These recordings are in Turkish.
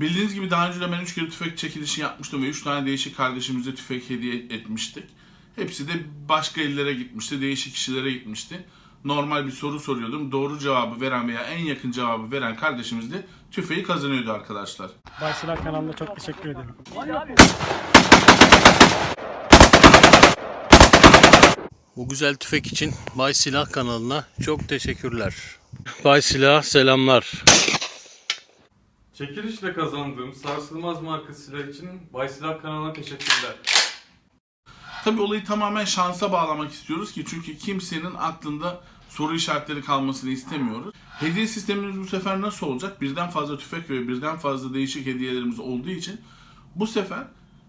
Bildiğiniz gibi daha önce de ben 3 kere tüfek çekilişi yapmıştım ve 3 tane değişik kardeşimize tüfek hediye etmiştik. Hepsi de başka illere gitmişti, değişik kişilere gitmişti. Normal bir soru soruyordum. Doğru cevabı veren veya en yakın cevabı veren kardeşimiz de tüfeği kazanıyordu arkadaşlar. Baysiler kanalına çok teşekkür ederim. Bu güzel tüfek için Bay Silah kanalına çok teşekkürler. Bay Silah selamlar. Çekilişle kazandığım sarsılmaz marka silah için Bay Silah kanalına teşekkürler. Tabii olayı tamamen şansa bağlamak istiyoruz ki çünkü kimsenin aklında soru işaretleri kalmasını istemiyoruz. Hediye sistemimiz bu sefer nasıl olacak? Birden fazla tüfek ve birden fazla değişik hediyelerimiz olduğu için bu sefer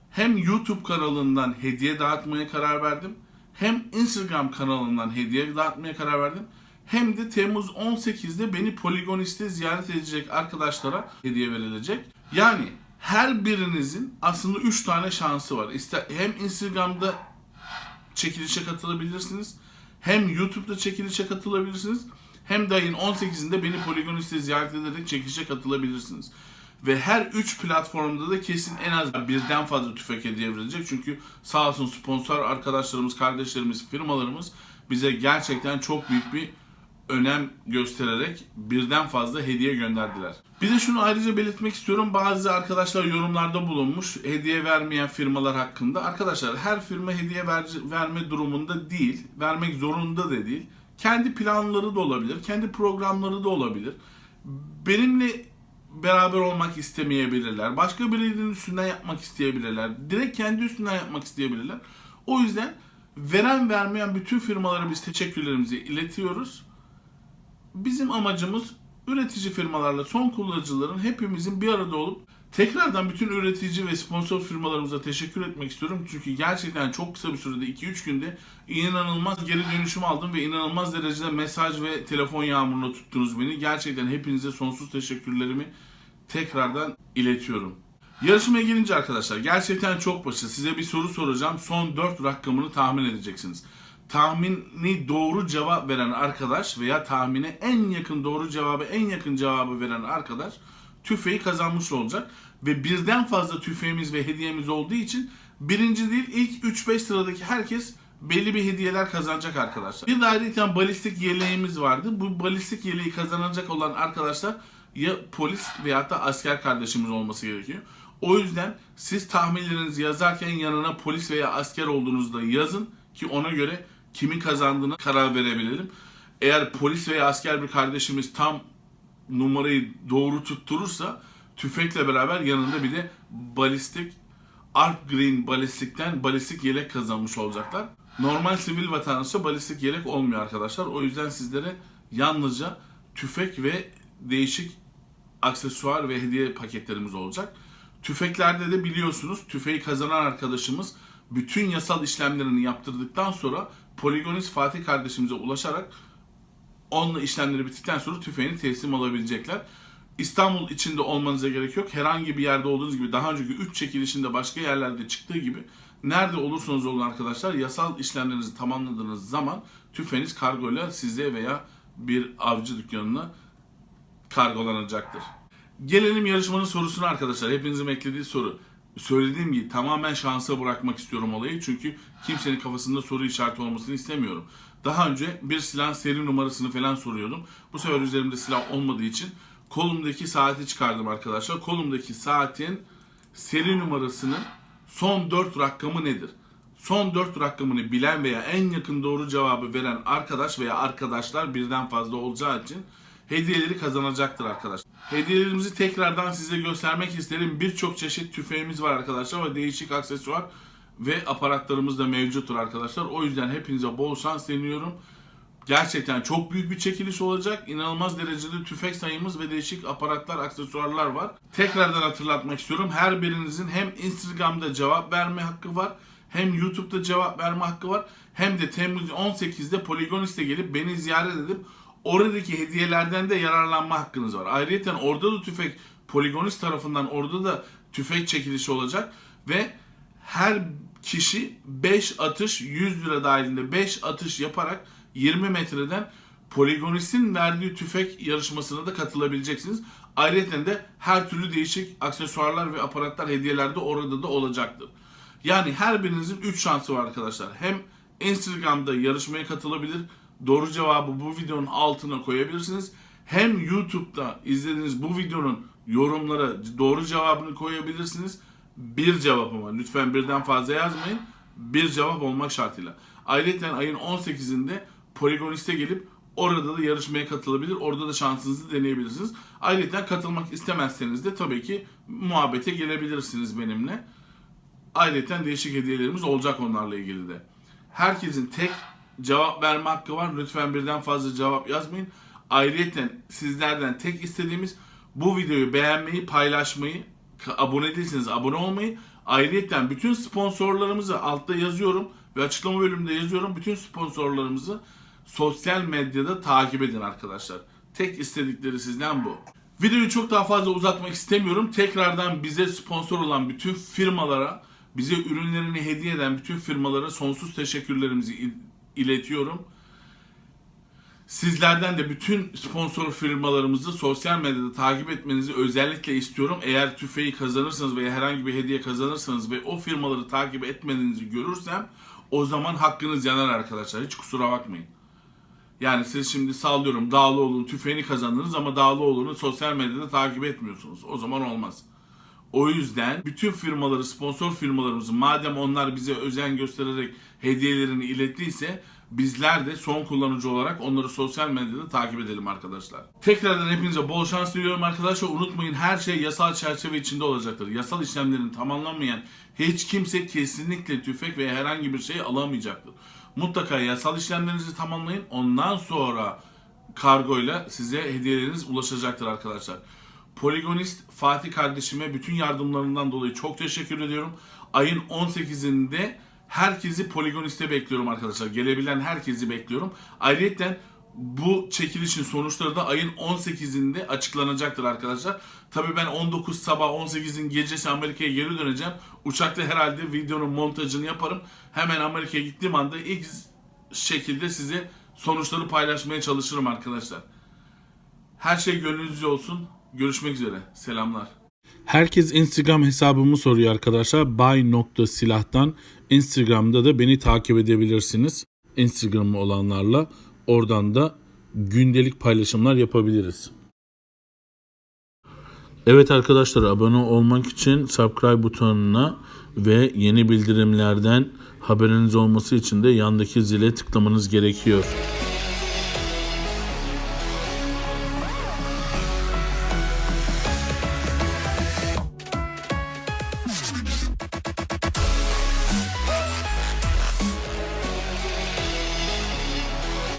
hem YouTube kanalından hediye dağıtmaya karar verdim. Hem Instagram kanalından hediye dağıtmaya karar verdim. Hem de Temmuz 18'de beni Poligonist'te ziyaret edecek arkadaşlara hediye verilecek. Yani her birinizin aslında 3 tane şansı var. İster hem Instagram'da çekilişe katılabilirsiniz. Hem YouTube'da çekilişe katılabilirsiniz. Hem de ayın 18'inde beni Poligonist'te ziyaret ederek çekilişe katılabilirsiniz. Ve her 3 platformda da kesin en az birden fazla tüfek hediye verilecek. Çünkü sağ olsun sponsor arkadaşlarımız, kardeşlerimiz, firmalarımız bize gerçekten çok büyük bir önem göstererek birden fazla hediye gönderdiler. Bir de şunu ayrıca belirtmek istiyorum. Bazı arkadaşlar yorumlarda bulunmuş hediye vermeyen firmalar hakkında. Arkadaşlar her firma hediye ver, verme durumunda değil. Vermek zorunda da değil. Kendi planları da olabilir. Kendi programları da olabilir. Benimle beraber olmak istemeyebilirler. Başka birinin üstünden yapmak isteyebilirler. Direkt kendi üstünden yapmak isteyebilirler. O yüzden veren vermeyen bütün firmalara biz teşekkürlerimizi iletiyoruz. Bizim amacımız üretici firmalarla son kullanıcıların hepimizin bir arada olup tekrardan bütün üretici ve sponsor firmalarımıza teşekkür etmek istiyorum. Çünkü gerçekten çok kısa bir sürede 2-3 günde inanılmaz geri dönüşüm aldım ve inanılmaz derecede mesaj ve telefon yağmuruna tuttunuz beni. Gerçekten hepinize sonsuz teşekkürlerimi tekrardan iletiyorum. Yarışmaya gelince arkadaşlar gerçekten çok basit. Size bir soru soracağım. Son 4 rakamını tahmin edeceksiniz. Tahmini doğru cevap veren arkadaş veya tahmine en yakın doğru cevabı en yakın cevabı veren arkadaş tüfeği kazanmış olacak. Ve birden fazla tüfeğimiz ve hediyemiz olduğu için birinci değil ilk 3-5 sıradaki herkes belli bir hediyeler kazanacak arkadaşlar. Bir de ayrıca balistik yeleğimiz vardı. Bu balistik yeleği kazanacak olan arkadaşlar ya polis veya da asker kardeşimiz olması gerekiyor. O yüzden siz tahminlerinizi yazarken yanına polis veya asker olduğunuzda yazın ki ona göre kimin kazandığını karar verebilelim. Eğer polis veya asker bir kardeşimiz tam numarayı doğru tutturursa tüfekle beraber yanında bir de balistik Arc Green balistikten balistik yelek kazanmış olacaklar. Normal sivil vatandaşa balistik yelek olmuyor arkadaşlar. O yüzden sizlere yalnızca tüfek ve değişik aksesuar ve hediye paketlerimiz olacak. Tüfeklerde de biliyorsunuz tüfeği kazanan arkadaşımız bütün yasal işlemlerini yaptırdıktan sonra Poligonist Fatih kardeşimize ulaşarak onunla işlemleri bittikten sonra tüfeğini teslim alabilecekler. İstanbul içinde olmanıza gerek yok. Herhangi bir yerde olduğunuz gibi daha önceki 3 çekilişinde başka yerlerde çıktığı gibi nerede olursanız olun arkadaşlar yasal işlemlerinizi tamamladığınız zaman tüfeğiniz kargoyla size veya bir avcı dükkanına kargolanacaktır. Gelelim yarışmanın sorusuna arkadaşlar. Hepinizin beklediği soru. Söylediğim gibi tamamen şansa bırakmak istiyorum olayı. Çünkü kimsenin kafasında soru işareti olmasını istemiyorum. Daha önce bir silah seri numarasını falan soruyordum. Bu sefer üzerimde silah olmadığı için kolumdaki saati çıkardım arkadaşlar. Kolumdaki saatin seri numarasının son 4 rakamı nedir? Son 4 rakamını bilen veya en yakın doğru cevabı veren arkadaş veya arkadaşlar birden fazla olacağı için hediyeleri kazanacaktır arkadaşlar. Hediyelerimizi tekrardan size göstermek isterim. Birçok çeşit tüfeğimiz var arkadaşlar ve değişik aksesuar ve aparatlarımız da mevcuttur arkadaşlar. O yüzden hepinize bol şans diliyorum. Gerçekten çok büyük bir çekiliş olacak. İnanılmaz derecede tüfek sayımız ve değişik aparatlar, aksesuarlar var. Tekrardan hatırlatmak istiyorum. Her birinizin hem Instagram'da cevap verme hakkı var. Hem YouTube'da cevap verme hakkı var. Hem de Temmuz 18'de Poligonist'e gelip beni ziyaret edip oradaki hediyelerden de yararlanma hakkınız var. Ayrıca orada da tüfek Poligonist tarafından orada da tüfek çekilişi olacak ve her kişi 5 atış 100 lira dahilinde 5 atış yaparak 20 metreden Poligonist'in verdiği tüfek yarışmasına da katılabileceksiniz. Ayrıca de her türlü değişik aksesuarlar ve aparatlar hediyeler de orada da olacaktır. Yani her birinizin 3 şansı var arkadaşlar. Hem Instagram'da yarışmaya katılabilir, doğru cevabı bu videonun altına koyabilirsiniz. Hem YouTube'da izlediğiniz bu videonun yorumlara doğru cevabını koyabilirsiniz. Bir cevap ama lütfen birden fazla yazmayın. Bir cevap olmak şartıyla. Ayrıca ayın 18'inde Poligonist'e gelip orada da yarışmaya katılabilir. Orada da şansınızı deneyebilirsiniz. Ayrıca katılmak istemezseniz de tabii ki muhabbete gelebilirsiniz benimle. Ayrıca değişik hediyelerimiz olacak onlarla ilgili de. Herkesin tek cevap verme hakkı var. Lütfen birden fazla cevap yazmayın. Ayrıca sizlerden tek istediğimiz bu videoyu beğenmeyi, paylaşmayı, abone değilseniz abone olmayı. Ayrıca bütün sponsorlarımızı altta yazıyorum ve açıklama bölümünde yazıyorum. Bütün sponsorlarımızı sosyal medyada takip edin arkadaşlar. Tek istedikleri sizden bu. Videoyu çok daha fazla uzatmak istemiyorum. Tekrardan bize sponsor olan bütün firmalara, bize ürünlerini hediye eden bütün firmalara sonsuz teşekkürlerimizi iletiyorum. Sizlerden de bütün sponsor firmalarımızı sosyal medyada takip etmenizi özellikle istiyorum. Eğer tüfeği kazanırsanız veya herhangi bir hediye kazanırsanız ve o firmaları takip etmediğinizi görürsem o zaman hakkınız yanar arkadaşlar. Hiç kusura bakmayın. Yani siz şimdi sallıyorum Dağlıoğlu'nun tüfeğini kazandınız ama Dağlıoğlu'nu sosyal medyada takip etmiyorsunuz. O zaman olmaz. O yüzden bütün firmaları, sponsor firmalarımızı madem onlar bize özen göstererek hediyelerini ilettiyse bizler de son kullanıcı olarak onları sosyal medyada takip edelim arkadaşlar. Tekrardan hepinize bol şans diliyorum arkadaşlar. Unutmayın her şey yasal çerçeve içinde olacaktır. Yasal işlemlerin tamamlanmayan hiç kimse kesinlikle tüfek veya herhangi bir şey alamayacaktır. Mutlaka yasal işlemlerinizi tamamlayın. Ondan sonra kargoyla size hediyeleriniz ulaşacaktır arkadaşlar. Poligonist Fatih kardeşime bütün yardımlarından dolayı çok teşekkür ediyorum. Ayın 18'inde herkesi Poligonist'e bekliyorum arkadaşlar. Gelebilen herkesi bekliyorum. Ayrıca bu çekilişin sonuçları da ayın 18'inde açıklanacaktır arkadaşlar. Tabii ben 19 sabah 18'in gecesi Amerika'ya geri döneceğim. Uçakta herhalde videonun montajını yaparım. Hemen Amerika'ya gittiğim anda ilk şekilde size sonuçları paylaşmaya çalışırım arkadaşlar. Her şey gönlünüzce olsun. Görüşmek üzere. Selamlar. Herkes Instagram hesabımı soruyor arkadaşlar. bay.silahtan Instagram'da da beni takip edebilirsiniz. Instagram'ı olanlarla oradan da gündelik paylaşımlar yapabiliriz. Evet arkadaşlar abone olmak için subscribe butonuna ve yeni bildirimlerden haberiniz olması için de yandaki zile tıklamanız gerekiyor.